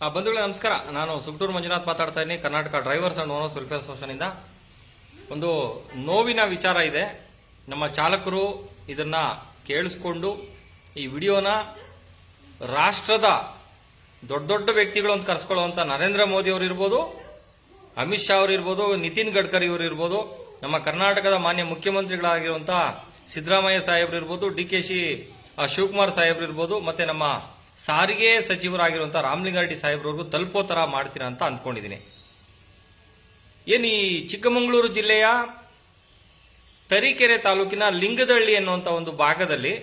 ಬಂಧುಗಳೇ, ನಮಸ್ಕಾರ. ನಾನು ಸುಬ್ಟೂರು ಮಂಜುನಾಥ್ ಮಾತಾಡ್ತಾ ಇದ್ದೀನಿ. Karnataka drivers and owners welfare association ಇಂದ ಒಂದು ನೋವಿನ ವಿಚಾರ ಇದೆ. ನಮ್ಮ ಚಾಲಕರು ಇದನ್ನ ಕೇಳಿಸ್ಕೊಂಡು ಈ ವಿಡಿಯೋನ ರಾಷ್ಟ್ರದ ದೊಡ್ಡ ದೊಡ್ಡ ವ್ಯಕ್ತಿಗಳು ಅಂತ ಕರೆಸ್ಕೊಳ್ಳುವಂತ ನರೇಂದ್ರ ಮೋದಿ ಅವರು ಇರ್ಬೋದು, ಅಮಿತ್ ಶಾ ಅವರು ಇರ್ಬೋದು, ನಿತಿನ್ ಗಡ್ಕರಿ ಅವರು ಇರ್ಬೋದು, ನಮ್ಮ ಕರ್ನಾಟಕದ ಮಾನ್ಯ ಮುಖ್ಯಮಂತ್ರಿಗಳಾಗಿರುವಂತಹ ಸಿದ್ದರಾಮಯ್ಯ ಸಾಹೇಬ್ರು ಇರ್ಬೋದು, ಡಿ ಕೆ ಶಿ ಶಿವಕುಮಾರ್ ಸಾಹೇಬ್ರು ಇರ್ಬೋದು, ಮತ್ತೆ ನಮ್ಮ ಸಾರಿಗೆ ಸಚಿವರಾಗಿರುವಂತಹ ರಾಮಲಿಂಗಾರೆಡ್ಡಿ ಸಾಹೇಬ್ರವ್ರಿಗೂ ತಲುಪೋ ತರ ಮಾಡ್ತೀರಾ ಅಂತ ಅಂದ್ಕೊಂಡಿದ್ದೀನಿ. ಏನು ಈ ಚಿಕ್ಕಮಗಳೂರು ಜಿಲ್ಲೆಯ ತರೀಕೆರೆ ತಾಲೂಕಿನ ಲಿಂಗದಳ್ಳಿ ಅನ್ನುವಂಥ ಒಂದು ಭಾಗದಲ್ಲಿ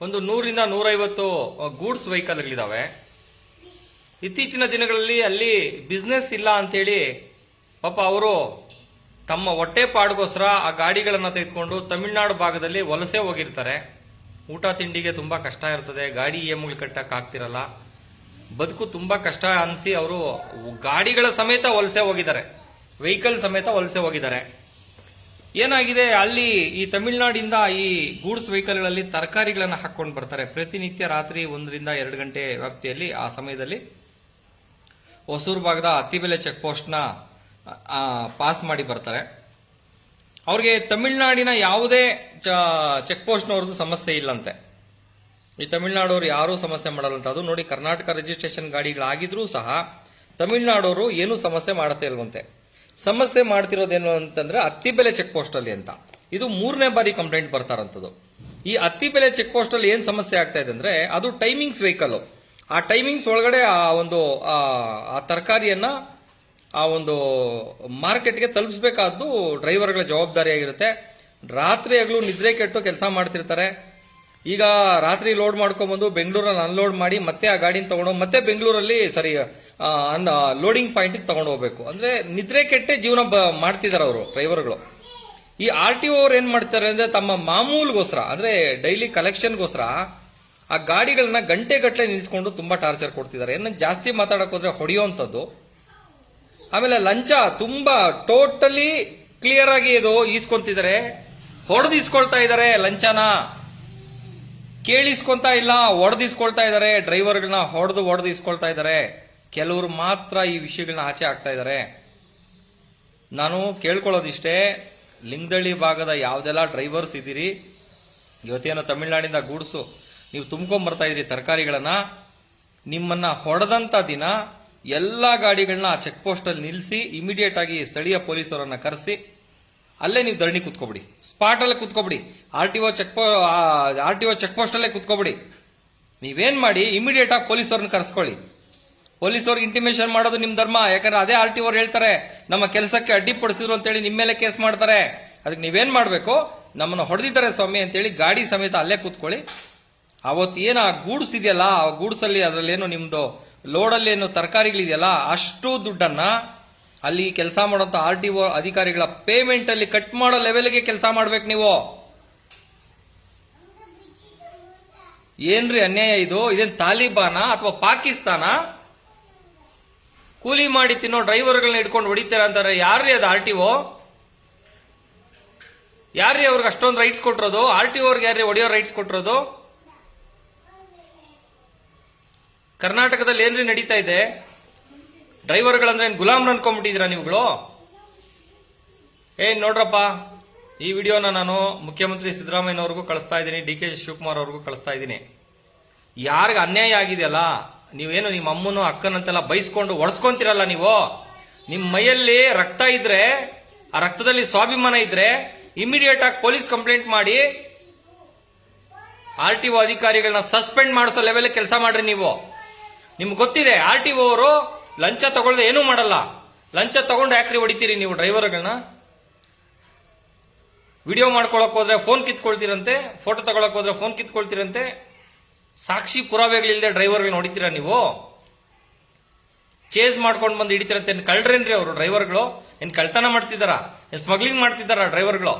ಒಂದು ನೂರಿಂದ ನೂರೈವತ್ತು ಗೂಡ್ಸ್ ವೆಹಿಕಲ್ಗಳಿದ್ದಾವೆ ಇತ್ತೀಚಿನ ದಿನಗಳಲ್ಲಿ ಅಲ್ಲಿ ಬಿಸ್ನೆಸ್ ಇಲ್ಲ ಅಂತೇಳಿ ಪಾಪ ಅವರು ತಮ್ಮ ಹೊಟ್ಟೆ ಪಾಡ್ಗೋಸ್ಕರ ಆ ಗಾಡಿಗಳನ್ನು ತೆಗೆದುಕೊಂಡು ತಮಿಳುನಾಡು ಭಾಗದಲ್ಲಿ ವಲಸೆ ಹೋಗಿರ್ತಾರೆ. ಊಟ ತಿಂಡಿಗೆ ತುಂಬಾ ಕಷ್ಟ ಇರ್ತದೆ, ಗಾಡಿ ಇ ಎಮ್ಗಳು ಕಟ್ಟಕ್ ಆಗ್ತಿರಲ್ಲ. ಬದುಕು ತುಂಬಾ ಕಷ್ಟ ಅನಿಸಿ ಅವರು ಗಾಡಿಗಳ ಸಮೇತ ವಲಸೆ ಹೋಗಿದ್ದಾರೆ. ವೆಹಿಕಲ್ ಸಮೇತ ವಲಸೆ ಹೋಗಿದ್ದಾರೆ. ಏನಾಗಿದೆ, ಅಲ್ಲಿ ಈ ತಮಿಳುನಾಡಿಂದ ಈ ಗೂಡ್ಸ್ ವೆಹಿಕಲ್ಗಳಲ್ಲಿ ತರಕಾರಿಗಳನ್ನು ಹಾಕೊಂಡು ಬರ್ತಾರೆ. ಪ್ರತಿನಿತ್ಯ ರಾತ್ರಿ ಒಂದರಿಂದ ಎರಡು ಗಂಟೆ ವ್ಯಾಪ್ತಿಯಲ್ಲಿ ಆ ಸಮಯದಲ್ಲಿ ಹೊಸೂರು ಭಾಗದ ಅತಿಬೆಲೆ ಚೆಕ್ ಪೋಸ್ಟ್ನ ಪಾಸ್ ಮಾಡಿ ಬರ್ತಾರೆ. ಅವ್ರಿಗೆ ತಮಿಳ್ನಾಡಿನ ಯಾವುದೇ ಚೆಕ್ ಪೋಸ್ಟ್ನವ್ರದ್ದು ಸಮಸ್ಯೆ ಇಲ್ಲಂತೆ. ಈ ತಮಿಳುನಾಡವ್ರು ಯಾರೂ ಸಮಸ್ಯೆ ಮಾಡಲ್ಲಂತ ಅದು ನೋಡಿ, ಕರ್ನಾಟಕ ರಿಜಿಸ್ಟ್ರೇಷನ್ ಗಾಡಿಗಳಾಗಿದ್ರೂ ಸಹ ತಮಿಳ್ನಾಡವರು ಏನೂ ಸಮಸ್ಯೆ ಮಾಡುತ್ತೆ ಇಲ್ವಂತೆ. ಸಮಸ್ಯೆ ಮಾಡ್ತಿರೋದೇನು ಅಂತಂದ್ರೆ ಅತ್ತಿಬೆಲೆ ಚೆಕ್ ಪೋಸ್ಟ್ ಅಲ್ಲಿ ಅಂತ. ಇದು ಮೂರನೇ ಬಾರಿ ಕಂಪ್ಲೇಂಟ್ ಬರ್ತಾರಂಥದ್ದು. ಈ ಅತ್ತಿಬೆಲೆ ಚೆಕ್ ಪೋಸ್ಟ್ ಅಲ್ಲಿ ಏನ್ ಸಮಸ್ಯೆ ಆಗ್ತಾ ಇದೆ ಅಂದ್ರೆ ಅದು ಟೈಮಿಂಗ್ಸ್ ವೆಹಿಕಲ್ ಆ ಟೈಮಿಂಗ್ಸ್ ಒಳಗಡೆ ಆ ಒಂದು, ಆ ಆ ತರಕಾರಿಯನ್ನ ಆ ಒಂದು ಮಾರ್ಕೆಟ್ಗೆ ತಲುಪಿಸಬೇಕಾದ್ದು ಡ್ರೈವರ್ಗಳ ಜವಾಬ್ದಾರಿಯಾಗಿರುತ್ತೆ. ರಾತ್ರಿ ಹಗಲು ನಿದ್ರೆ ಕೆಟ್ಟು ಕೆಲಸ ಮಾಡ್ತಿರ್ತಾರೆ. ಈಗ ರಾತ್ರಿ ಲೋಡ್ ಮಾಡ್ಕೊಂಡ್ಬಂದು ಬೆಂಗಳೂರಲ್ಲಿ ಅನ್ಲೋಡ್ ಮಾಡಿ ಮತ್ತೆ ಆ ಗಾಡಿನ ತಗೊಂಡು ಮತ್ತೆ ಬೆಂಗಳೂರಲ್ಲಿ ಸರಿ ಲೋಡಿಂಗ್ ಪಾಯಿಂಟ್ ತಗೊಂಡು ಹೋಗ್ಬೇಕು ಅಂದ್ರೆ ನಿದ್ರೆ ಕೆಟ್ಟೆ ಜೀವನ ಮಾಡ್ತಿದ್ದಾರೆ ಅವರು, ಡ್ರೈವರ್ಗಳು. ಈ ಆರ್ ಟಿ ಅವ್ರು ಏನ್ ಮಾಡ್ತಾರೆ ಅಂದ್ರೆ ತಮ್ಮ ಮಾಮೂಲ್ಗೋಸ್ಕರ, ಅಂದ್ರೆ ಡೈಲಿ ಕಲೆಕ್ಷನ್ಗೋಸ್ಕರ ಆ ಗಾಡಿಗಳನ್ನ ಗಂಟೆ ಗಟ್ಟಲೆ ನಿಲ್ಸ್ಕೊಂಡು ತುಂಬಾ ಟಾರ್ಚರ್ ಕೊಡ್ತಿದ್ದಾರೆ ಏನ, ಜಾಸ್ತಿ ಮಾತಾಡಕ್ ಹೋದ್ರೆ ಹೊಡೆಯುವಂಥದ್ದು ಆಮೇಲೆ ಲಂಚ ತುಂಬಾ ಟೋಟಲಿ ಕ್ಲಿಯರ್ ಆಗಿ ಇದು ಈಸ್ಕೊಂತಿದ್ದಾರೆ. ಹೊಡೆದು ಇಸ್ಕೊಳ್ತಾ ಇದ್ದಾರೆ ಲಂಚನ. ಕೇಳಿಸ್ಕೊಂತಾ ಇಲ್ಲ ಹೊಡೆದಿಸ್ಕೊಳ್ತಾ ಇದ್ದಾರೆ. ಡ್ರೈವರ್ಗಳನ್ನ ಹೊಡೆದು ಹೊಡೆದು ಇಸ್ಕೊಳ್ತಾ ಇದ್ದಾರೆ. ಕೆಲವರು ಮಾತ್ರ ಈ ವಿಷಯಗಳನ್ನ ಆಚೆ ಆಗ್ತಾ ಇದ್ದಾರೆ. ನಾನು ಕೇಳ್ಕೊಳ್ಳೋದಿಷ್ಟೇ, ಲಿಂಗದಳ್ಳಿ ಭಾಗದ ಯಾವ್ದೆಲ್ಲ ಡ್ರೈವರ್ಸ್ ಇದ್ದೀರಿ? ಇವತ್ತೇನೋ ತಮಿಳ್ನಾಡಿಂದ ಗೂಡ್ಸು, ನೀವು ತುಂಬ್ಕೊಂಡ್ ಬರ್ತಾ ಇದ್ರಿ ತರಕಾರಿಗಳನ್ನ. ನಿಮ್ಮನ್ನ ಹೊಡೆದಂತ ದಿನ ಎಲ್ಲಾ ಗಾಡಿಗಳನ್ನ ಚೆಕ್ ಪೋಸ್ಟ್ ಅಲ್ಲಿ ನಿಲ್ಲಿಸಿ ಇಮಿಡಿಯೇಟ್ ಆಗಿ ಸ್ಥಳೀಯ ಪೊಲೀಸರನ್ನ ಕರೆಸಿ, ಅಲ್ಲೇ ನೀವು ಧರಣಿ ಕುತ್ಕೊಬಿಡಿ. ಸ್ಪಾಟ್ ಅಲ್ಲೇ ಕುತ್ಕೊಬಿಡಿ. R T O check R T O check post ಅಲ್ಲೇ ಕುತ್ಕೊಬಿಡಿ. ನೀವೇನ್ ಮಾಡಿ ಇಮಿಡಿಯೇಟ್ ಆಗಿ ಪೊಲೀಸರನ್ನ ಕರೆಸ್ಕೊಳ್ಳಿ. ಪೊಲೀಸವ್ರಿಗೆ ಇಂಟಿಮೇಷನ್ ಮಾಡೋದು ನಿಮ್ಮ ಧರ್ಮ, ಯಾಕಂದ್ರೆ ಅದೇ ಆರ್ ಟಿ ಹೇಳ್ತಾರೆ, ನಮ್ಮ ಕೆಲಸಕ್ಕೆ ಅಡ್ಡಿಪಡಿಸಿದ್ರು ಅಂತೇಳಿ ನಿಮ್ಮ ಮೇಲೆ ಕೇಸ್ ಮಾಡ್ತಾರೆ. ಅದಕ್ಕೆ ನೀವೇನು ಮಾಡಬೇಕು, ನಮ್ಮನ್ನ ಹೊಡೆದಿದ್ದಾರೆ ಸ್ವಾಮಿ ಅಂತೇಳಿ ಗಾಡಿ ಸಮೇತ ಅಲ್ಲೇ ಕೂತ್ಕೊಳ್ಳಿ. ಅವತ್ತು ಆ ಗೂಡ್ಸ್ ಇದೆಯಲ್ಲ, ಆ ಗೂಡ್ಸಲ್ಲಿ ಅದರಲ್ಲೇನು ನಿಮ್ಮದು ಏನು ಲೋಡಲ್ಲಿ ಏನು ತರಕಾರಿಗಳಿದೆಯಲ್ಲ, ಅಷ್ಟು ದುಡ್ಡನ್ನ ಅಲ್ಲಿ ಕೆಲಸ ಮಾಡುವಂತ ಆರ್ ಟಿ ಒ ಅಧಿಕಾರಿಗಳ ಪೇಮೆಂಟ್ ಅಲ್ಲಿ ಕಟ್ ಮಾಡೋ ಲೆವೆಲ್ಗೆ ಕೆಲಸ ಮಾಡ್ಬೇಕು ನೀವು. ಏನ್ರಿ ಅನ್ಯಾಯ ಇದು? ಇದೇನ್ ತಾಲಿಬಾನ ಅಥವಾ ಪಾಕಿಸ್ತಾನ? ಕೂಲಿ ಮಾಡಿ ತಿನ್ನೋ ಡ್ರೈವರ್ಗಳನ್ನ ಇಟ್ಕೊಂಡು ಹೊಡಿತೀರ ಅಂತಾರೆ. ಯಾರ್ರೀ ಅದು ಆರ್ ಟಿ ಒ? ಯಾರ್ರೀ ಅವ್ರಿಗೆ ಅಷ್ಟೊಂದು ರೈಟ್ಸ್ ಕೊಟ್ಟಿರೋದು? ಆರ್ ಟಿ ಅವ್ರಿಗೆ ಯಾರ್ರಿ ಹೊಡೆಯೋ ರೈಟ್ಸ್ ಕೊಟ್ಟಿರೋದು? ಕರ್ನಾಟಕದಲ್ಲಿ ಏನ್ರಿ ನಡೀತಾ ಇದೆ? ಡ್ರೈವರ್ಗಳಂದ್ರೆ ಏನು ಗುಲಾಮ್ರ ಅನ್ಕೊಂಡ್ಬಿಟ್ಟಿದ್ದೀರಾ ನೀವುಗಳು? ಏನ್ ನೋಡ್ರಪ್ಪ, ಈ ವಿಡಿಯೋನ ನಾನು ಮುಖ್ಯಮಂತ್ರಿ ಸಿದ್ದರಾಮಯ್ಯನವ್ರಿಗೂ ಕಳಿಸ್ತಾ ಇದ್ದೀನಿ, ಡಿ ಕೆ ಶಿವಕುಮಾರ್ ಅವ್ರಿಗೂ ಕಳಿಸ್ತಾ ಇದ್ದೀನಿ. ಯಾರಿಗ ಅನ್ಯಾಯ ಆಗಿದೆಯಲ್ಲ, ನೀವೇನು ನಿಮ್ಮ ಅಮ್ಮನು ಅಕ್ಕನಂತೆಲ್ಲ ಬೈಸ್ಕೊಂಡು ಒಡ್ಸ್ಕೊಂತೀರಲ್ಲ ನೀವು? ನಿಮ್ಮ ಮೈಯಲ್ಲಿ ರಕ್ತ ಇದ್ರೆ, ಆ ರಕ್ತದಲ್ಲಿ ಸ್ವಾಭಿಮಾನ ಇದ್ರೆ ಇಮಿಡಿಯೇಟ್ ಆಗಿ ಪೊಲೀಸ್ ಕಂಪ್ಲೇಂಟ್ ಮಾಡಿ ಆರ್ ಟಿ ಒ ಅಧಿಕಾರಿಗಳನ್ನ ಸಸ್ಪೆಂಡ್ ಮಾಡಿಸೋ ಲೆವೆಲ್ ಕೆಲಸ ಮಾಡ್ರಿ ನೀವು. ನಿಮ್ಗೆ ಗೊತ್ತಿದೆ ಆರ್ ಟಿ ಒ ಅವರು ಲಂಚ ತಗೊಳ್ದೆ ಏನೂ ಮಾಡಲ್ಲ. ಲಂಚ ತಗೊಂಡು ಯಾಕ್ರಿ ಹೊಡಿತೀರಿ ನೀವು ಡ್ರೈವರ್ಗಳನ್ನ? ವಿಡಿಯೋ ಮಾಡ್ಕೊಳಕ್ ಹೋದ್ರೆ ಫೋನ್ ಕಿತ್ಕೊಳ್ತೀರಂತೆ, ಫೋಟೋ ತಗೊಳಕ್ ಹೋದ್ರೆ ಫೋನ್ ಕಿತ್ಕೊಳ್ತೀರಂತೆ. ಸಾಕ್ಷಿ ಪುರಾವೆಗಳಿಲ್ಲದೆ ಡ್ರೈವರ್ಗಳನ್ನ ಹೊಡಿತೀರಾ ನೀವು? ಚೇಸ್ ಮಾಡ್ಕೊಂಡು ಬಂದು ಹಿಡಿತೀರಂತೆ. ಕಳ್ರೇನ್ರಿ ಅವರು ಡ್ರೈವರ್ಗಳು? ಏನ್ ಕಳ್ತನ ಮಾಡ್ತಿದಾರ ಏನ್ ಸ್ಮಗ್ಲಿಂಗ್ ಮಾಡ್ತಿದ್ದಾರಾ ಡ್ರೈವರ್ಗಳು?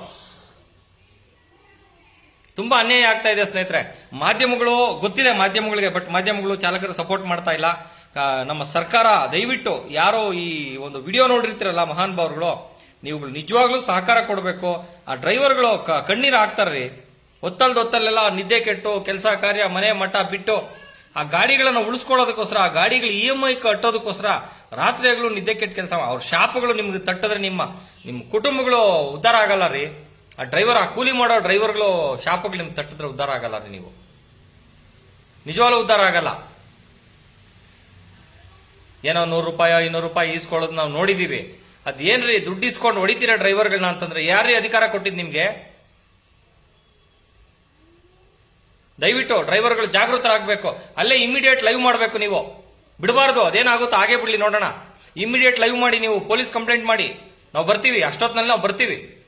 ತುಂಬಾ ಅನ್ಯಾಯ ಆಗ್ತಾ ಇದೆ ಸ್ನೇಹಿತರೆ. ಮಾಧ್ಯಮಗಳು, ಗೊತ್ತಿದೆ ಮಾಧ್ಯಮಗಳಿಗೆ ಬಟ್ ಮಾಧ್ಯಮಗಳು ಚಾಲಕರು ಸಪೋರ್ಟ್ ಮಾಡ್ತಾ ಇಲ್ಲ. ನಮ್ಮ ಸರ್ಕಾರ, ದಯವಿಟ್ಟು ಯಾರೋ ಈ ಒಂದು ವಿಡಿಯೋ ನೋಡಿರ್ತೀರಲ್ಲ ಮಹಾನ್ ಭಾವರುಗಳು ನೀವು ನಿಜವಾಗ್ಲೂ ಸಹಕಾರ ಕೊಡಬೇಕು. ಆ ಡ್ರೈವರ್ಗಳು ಕಣ್ಣೀರು ಹಾಕ್ತಾರ್ರಿ. ಒತ್ತಲ್ದ ಒತ್ತಲ್ಲೆಲ್ಲ ನಿದ್ದೆ ಕೆಟ್ಟು, ಕೆಲಸ ಕಾರ್ಯ, ಮನೆ ಮಠ ಬಿಟ್ಟು, ಆ ಗಾಡಿಗಳನ್ನ ಉಳಿಸ್ಕೊಳ್ಳೋದಕ್ಕೋಸ್ಕರ, ಆ ಗಾಡಿಗಳು ಇ ಎಂ ಐ ಕಟ್ಟೋದಕ್ಕೋಸ್ಕರ ರಾತ್ರಿಗಳು ನಿದ್ದೆ ಕೆಟ್ಟ ಕೆಲಸ ಅವ್ರ ಶಾಪಗಳು ನಿಮ್ಗೆ ತಟ್ಟಿದ್ರೆ ನಿಮ್ಮ ನಿಮ್ಮ ಕುಟುಂಬಗಳು ಉದ್ಧಾರ ಆಗಲ್ಲ ರೀ. ಆ ಡ್ರೈವರ್ ಆ ಕೂಲಿ ಮಾಡೋ ಡ್ರೈವರ್ಗಳು ಶಾಪಗಳು ನಿಮ್ಗೆ ತಟ್ಟಿದ್ರೆ ಉದ್ಧಾರ ಆಗಲ್ಲ ರೀ ನೀವು. ನಿಜವಾಗ್ಲೂ ಉದ್ಧಾರ ಆಗಲ್ಲ. ಏನೋ ನೂರು ರೂಪಾಯಿ ಇನ್ನೂರು ರೂಪಾಯಿ ಈಸ್ಕೊಳ್ಳೋದು ನಾವು ನೋಡಿದೀವಿ. ಅದೇನ್ರಿ ದುಡ್ಡು ಇಸ್ಕೊಂಡು ಹೊಡಿತೀರಾ ಡ್ರೈವರ್ಗಳನ್ನ ಅಂತಂದ್ರೆ ಯಾರೇ ಅಧಿಕಾರ ಕೊಟ್ಟಿದ್ದು ನಿಮ್ಗೆ? ದಯವಿಟ್ಟು ಡ್ರೈವರ್ಗಳು ಜಾಗೃತರಾಗಬೇಕು. ಅಲ್ಲೇ ಇಮಿಡಿಯೇಟ್ ಲೈವ್ ಮಾಡಬೇಕು ನೀವು. ಬಿಡಬಾರ್ದು, ಅದೇನಾಗುತ್ತೋ ಹಾಗೆ ಬಿಡ್ಲಿ ನೋಡೋಣ. ಇಮಿಡಿಯೇಟ್ ಲೈವ್ ಮಾಡಿ ನೀವು, ಪೊಲೀಸ್ ಕಂಪ್ಲೇಂಟ್ ಮಾಡಿ. ನಾವು ಬರ್ತೀವಿ ಅಷ್ಟೊತ್ತಿನಲ್ಲಿ ನಾವು ಬರ್ತೀವಿ.